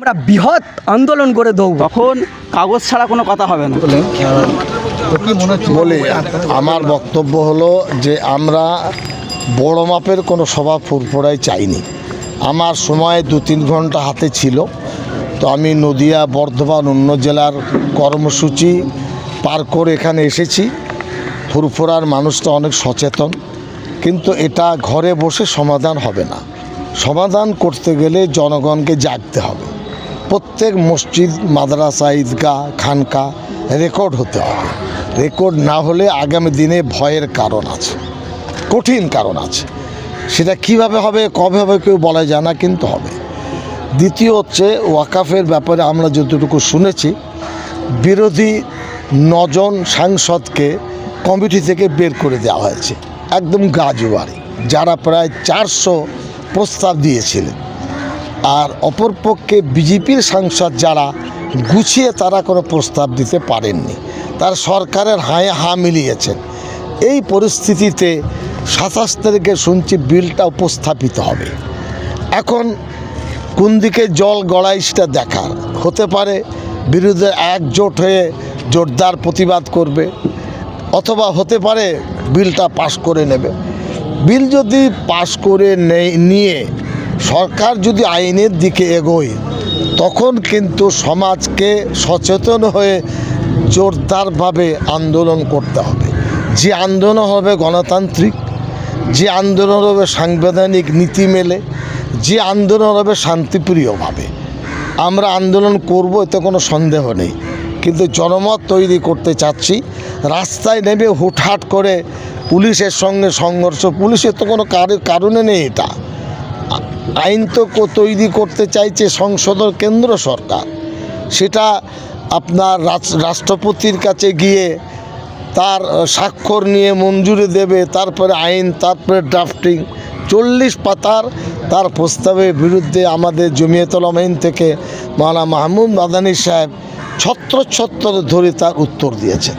আমরা বৃহৎ আন্দোলন করে দেবো। তখন কাগজ ছাড়া কোনো কথা হবে না। বলি আমার বক্তব্য হলো যে আমরা বড় মাপের কোনো সভা ফুরফুরাই চাইনি। আমার সময় দু তিন ঘণ্টা হাতে ছিল। তো আমি নদিয়া বর্ধমান অন্য জেলার কর্মসূচি পার করে এখানে এসেছি। ফুরফুরার মানুষটা অনেক সচেতন। কিন্তু এটা ঘরে বসে সমাধান হবে না। সমাধান করতে গেলে জনগণকে জাগতে হবে। প্রত্যেক মসজিদ, মাদ্রাসা, ঈদগাহ, খানকা রেকর্ড হতে হবে। রেকর্ড না হলে আগামী দিনে ভয়ের কারণ আছে, কঠিন কারণ আছে। সেটা কীভাবে হবে, কবে হবে কেউ বলা যায় না, কিন্তু হবে। দ্বিতীয় হচ্ছে, ওয়াকাফের ব্যাপারে আমরা যতটুকু শুনেছি, বিরোধী নজন সাংসদকে কমিটি থেকে বের করে দেওয়া হয়েছে, একদম গাজুয়ারি, যারা প্রায় চারশো প্রস্তাব দিয়েছিলেন। আর অপরপক্ষে বিজেপির সাংসদ যারা, গুছিয়ে তারা কোনো প্রস্তাব দিতে পারেননি। তার সরকারের হায়ে হা মিলিয়েছেন। এই পরিস্থিতিতে সাতাশ তারিখে শুনছি বিলটা উপস্থাপিত হবে। এখন কোন দিকে জল গড়াই সেটা দেখার? হতে পারে বিরুদ্ধে একজোট হয়ে জোরদার প্রতিবাদ করবে, অথবা হতে পারে বিলটা পাশ করে নেবে। বিল যদি পাশ করে নিয়ে সরকার যদি আইনের দিকে এগোয়, তখন কিন্তু সমাজকে সচেতন হয়ে জোরদারভাবে আন্দোলন করতে হবে। যে আন্দোলন হবে গণতান্ত্রিক, যে আন্দোলন হবে সাংবিধানিক নীতি মেলে যে আন্দোলন হবে শান্তিপ্রিয়ভাবে। আমরা আন্দোলন করব, এতে কোনো সন্দেহ নেই। কিন্তু জনমত তৈরি করতে চাচ্ছি, রাস্তায় নেমে হুটহাট করে পুলিশের সঙ্গে সংঘর্ষ, পুলিশের তো কোনো কার- কারণে নেই এটা। আইন তো তৈরি করতে চাইছে সংসদের কেন্দ্র সরকার। সেটা আপনার রাষ্ট্রপতির কাছে গিয়ে তার স্বাক্ষর নিয়ে মঞ্জুরি দেবে, তারপরে আইন, তারপরে ড্রাফটিং চল্লিশ পাতার তার প্রস্তাবের বিরুদ্ধে আমাদের জমিয়তুল আইন থেকে মাওলানা মাহমুদ মাদানী সাহেব ছত্র ছত্র ধরে তার উত্তর দিয়েছে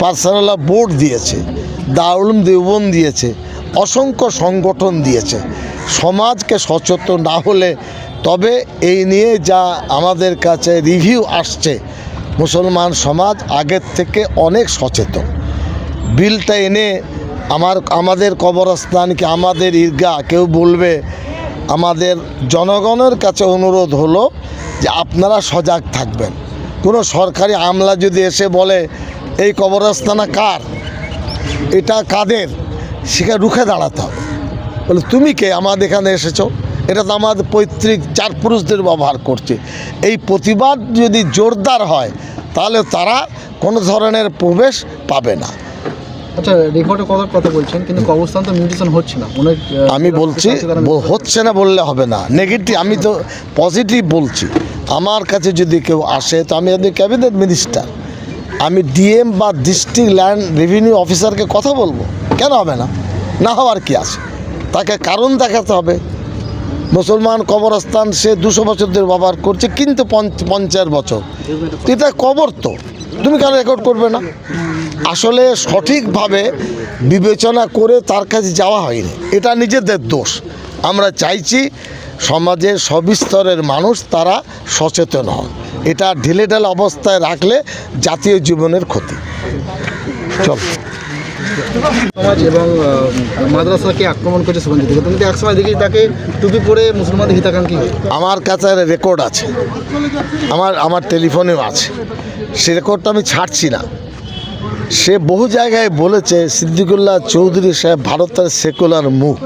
পার্সোনাল্লাহ বোর্ড দিয়েছে দারুল দেবন দিয়েছে, অসংখ্য সংগঠন দিয়েছে। সমাজকে সচেতন না হলে তবে এই নিয়ে যা আমাদের কাছে রিভিউ আসছে, মুসলমান সমাজ আগের থেকে অনেক সচেতন। বিলটা এনে আমার, আমাদের কবরস্থানকে আমাদের ঈদগাহ, কেউ বলবে, আমাদের জনগণের কাছে অনুরোধ হলো যে আপনারা সজাগ থাকবেন। কোনো সরকারি আমলা যদি এসে বলে, এই কবরস্থানা কার? এটা কাদের? সেখানে রুখে দাঁড়াতে হবে। বলে তুমি কে? আমাদের এখানে এসেছ। এটা তো আমাদের পৈতৃক চার পুরুষদের ব্যবহার করছে। এই প্রতিবাদ যদি জোরদার হয় তাহলে তারা কোনো ধরনের প্রবেশ পাবে না। আচ্ছা রিপোর্টে কথা কথা বলছেন? কিন্তু কবরস্থান তো মিউটেশন হচ্ছে না। অনেক আমি বলছি হচ্ছে না বললে হবে না। নেগেটিভ আমি তো পজিটিভ বলছি। আমার কাছে যদি কেউ আসে তো আমি আপনি ক্যাবিনেট মিনিস্টার আমি ডিএম বা ডিস্ট্রিক্ট ল্যান্ড রেভিনিউ অফিসারকে কথা বলব। কেন হবে না? না হওয়ার কি আছে? তাকে কারণ দেখাতে হবে। মুসলমান কবরস্থান সে দুশো বছর ধরে ব্যবহার করছে, কিন্তু পঞ্চ- পঞ্চাশ বছর। এটা কবর তো। তুমি কেন রেকর্ড করবে না? আসলে সঠিকভাবে বিবেচনা করে তার কাছে যাওয়া হয়নি। এটা নিজেদের দোষ। আমরা চাইছি সমাজের সবিস্তরের মানুষ তারা সচেতন হন। এটা ঢিলে ঢাল অবস্থায় রাখলে জাতীয় জীবনের ক্ষতি। চল। সমাজ এবং মাদ্রাসাকে আক্রমণ করেছে সুগন্ধিত কিন্তু একসময় দেখি তাকে টুপি পরে মুসলমানদের হিতাকাঙ্ক্ষী আমার কাছে রেকর্ড আছে। আমার আমার টেলিফোনেও আছে। সে রেকর্ডটা আমি ছাড়ছি না। সে বহু জায়গায় বলেছে, সিদ্দিকুল্লাহ চৌধুরী সাহেব ভারতের সেকুলার মুখ।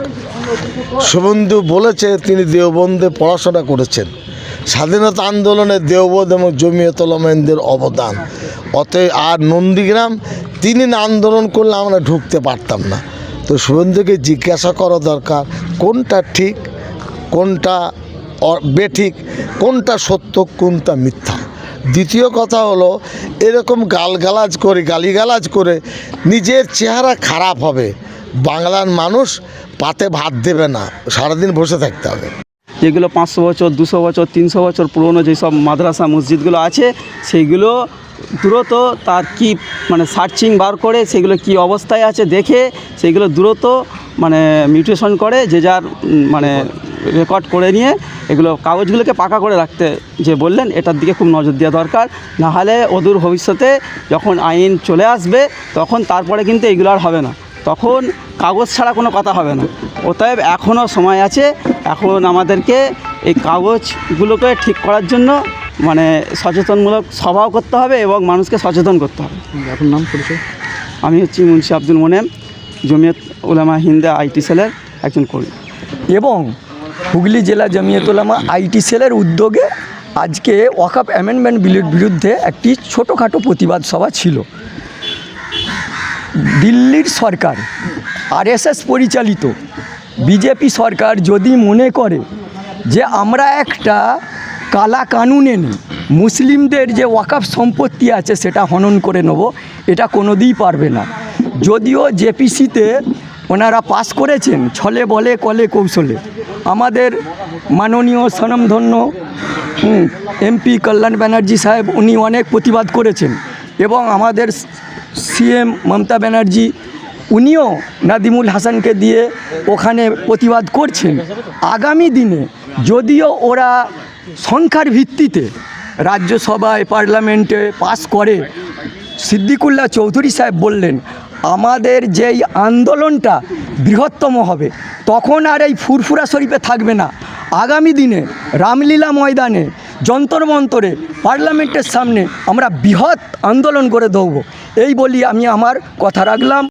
শুভেন্দু বলেছে, তিনি দেওবন্দে পড়াশোনা করেছেন। স্বাধীনতা আন্দোলনে দেওবন্দ এবং জমিয়তলমেনদের অবদান। অতএব আর নন্দীগ্রাম, তিনি না আন্দোলন করলে আমরা ঢুকতে পারতাম না। তো শুভেন্দুকে জিজ্ঞাসা করা দরকার, কোনটা ঠিক, কোনটা বেঠিক, কোনটা সত্য, কোনটা মিথ্যা? দ্বিতীয় কথা হলো, এরকম গালগালাজ করে, গালিগালাজ করে নিজের চেহারা খারাপ হবে। বাংলার মানুষ পাতে ভাত দেবে না, সারাদিন বসে থাকতে হবে। যেগুলো পাঁচশো বছর, দুশো বছর, তিনশো বছর পুরনো যেসব মাদ্রাসা মসজিদগুলো আছে, সেইগুলো দ্রুত তার কি মানে সার্চিং বার করে সেগুলো কি অবস্থায় আছে দেখে সেগুলো দ্রুত মানে মিউটেশন করে যে যার মানে রেকর্ড করে নিয়ে এগুলো কাগজগুলোকে পাকা করে রাখতে যে বললেন, এটার দিকে খুব নজর দেওয়া দরকার। নাহলে অদূর ভবিষ্যতে যখন আইন চলে আসবে, তখন তারপরে কিন্তু এগুলো আর হবে না। তখন কাগজ ছাড়া কোনো কথা হবে না। অতএব এখনও সময় আছে এখন আমাদেরকে এই কাগজগুলোকে ঠিক করার জন্য মানে সচেতনমূলক সভাও করতে হবে এবং মানুষকে সচেতন করতে হবে। আপনার নাম পরিচয়? আমি হচ্ছি মুন্সি আব্দুল মোনেম জমিয়ত উলামা হিন্দা আইটি সেলের একজন কর্মী। এবং হুগলি জেলা জমিয়তুলামা আইটি সেলের উদ্যোগে আজকে ওয়াকাপ অ্যামেন্ডমেন্ট বিলের বিরুদ্ধে একটি ছোটোখাটো প্রতিবাদ সভা ছিল। দিল্লির সরকার আরএসএস পরিচালিত বিজেপি সরকার যদি মনে করে যে আমরা একটা কালা কানুন এনে মুসলিমদের যে ওয়াকাফ সম্পত্তি আছে সেটা হনন করে নেব, এটা কোনো কোনোদিই পারবে না। যদিও জেপিসিতে ওনারা পাস করেছেন ছলে বলে কলে কৌশলে। আমাদের মাননীয় স্বনামধন্য এমপি কল্যাণ ব্যানার্জি সাহেব উনি অনেক প্রতিবাদ করেছেন এবং আমাদের সিএম মমতা ব্যানার্জি উনিও নাদিমুল হাসানকে দিয়ে ওখানে প্রতিবাদ করছেন। আগামী দিনে যদিও ওরা সংখ্যার ভিত্তিতে রাজ্যসভায়, পার্লামেন্টে পাস করে, সিদ্দিকুল্লাহ চৌধুরী সাহেব বললেন, আমাদের যেই আন্দোলনটা বৃহত্তম হবে, তখন আর এই ফুরফুরা শরীফে থাকবে না। আগামী দিনে রামলীলা ময়দানে, যন্তর মন্তরে পার্লামেন্টের সামনে আমরা বৃহৎ আন্দোলন করে দেবো এই বলি আমি আমার কথা রাখলাম।